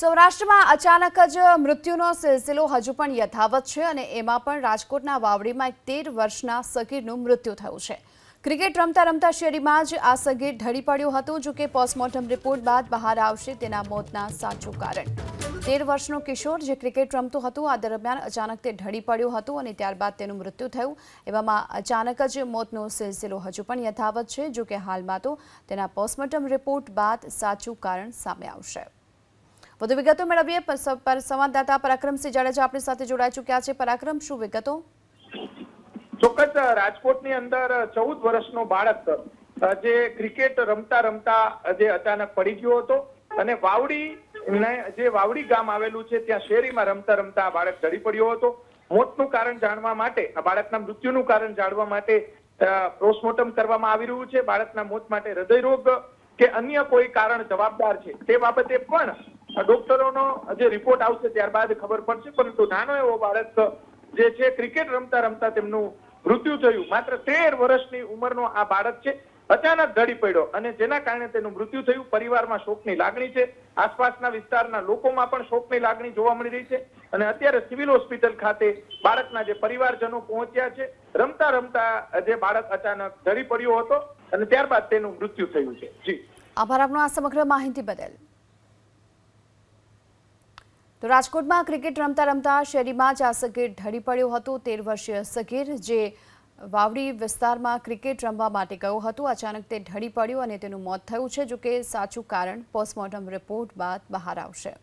સૌરાષ્ટ્રમાં અચાનક જ મૃત્યુનો સિલસિલો હજુ પણ યથાવત છે અને એમાં પણ રાજકોટના વાવડીમાં એક તેર વર્ષના સગીરનું મૃત્યુ થયું છે. ક્રિકેટ રમતા રમતા શેરીમાં જ આ સગીર ઢળી પડ્યું હતું જો કે પોસ્ટમોર્ટમ રિપોર્ટ બાદ બહાર આવશે તેના મોતના સાચું કારણ. તેર વર્ષનો કિશોર જે ક્રિકેટ રમતો હતું, આ દરમિયાન અચાનક તે ઢળી પડ્યું હતું અને ત્યારબાદ તેનું મૃત્યુ થયું. એવામાં અચાનક જ મોતનો સિલસિલો હજુ પણ યથાવત છે જો કે હાલમાં તો તેના પોસ્ટમોર્ટમ રિપોર્ટ બાદ સાચું કારણ સામે આવશે. વધુ વિગતો મેળવીએ. સંવાદદાતા પરાક્રમસિંહ જાડેજા આપણી સાથે જોડાઈ ચૂક્યા છે. પરાક્રમ, શું વિગતો? ચોક્કસ રાજકોટની અંદર ચૌદ વર્ષનો બાળક જે ક્રિકેટ રમતા રમતા જે અચાનક પડી ગયો હતો અને વાવડી જે વાવડી ગામ આવેલું છે, ત્યાં શેરીમાં રમતા રમતા આ બાળક ઢળી પડ્યો હતો. મોતનું કારણ જાણવા માટે, આ બાળકના મૃત્યુનું કારણ જાણવા માટે પોસ્ટમોર્ટમ કરવામાં આવી રહ્યું છે. બાળકના મોત માટે હૃદયરોગ કે અન્ય કોઈ કારણ જવાબદાર છે. તે બાબતે પણ ડોક્ટરોનો જે રિપોર્ટ આવશે ત્યારબાદ ખબર પડશે, પરંતુ નાનો એવો બાળક જે છે, ક્રિકેટ રમતા રમતા તેમનું મૃત્યુ થયું. માત્ર તેર વર્ષની ઉંમરનો આ બાળક છે. અચાનક ઢળી પડ્યો અને જેના કારણે તેનું મૃત્યુ થયું, પરિવારમાં શોકની લાગણી છે. આસપાસના વિસ્તારના લોકોમાં પણ શોકની લાગણી જોવા મળી રહી છે. અને અત્યારે સિવિલ હોસ્પિટલ ખાતે બાળકના જે પરિવારજનો પહોંચ્યા છે. રમતા રમતા જે બાળક અચાનક ઢળી પડ્યો હતો અને ત્યારબાદ તેનું મૃત્યુ થયું છે. જી. આભાર આપનો આ સમગ્ર માહિતી બદલ. તો રાજકોટમાં ક્રિકેટ રમતા રમતા શેરીમાં જ આ સગીર ઢળી પડ્યો હતો. તેર વર્ષીય સગીર, જે વાવડી વિસ્તારમાં ક્રિકેટ રમવા માટે ગયો હતો, અચાનક તે ઢળી પડ્યો અને તેનું મોત થયું છે જો કે સાચું કારણ પોસ્ટમોર્ટમ રિપોર્ટ બાદ બહાર આવશે.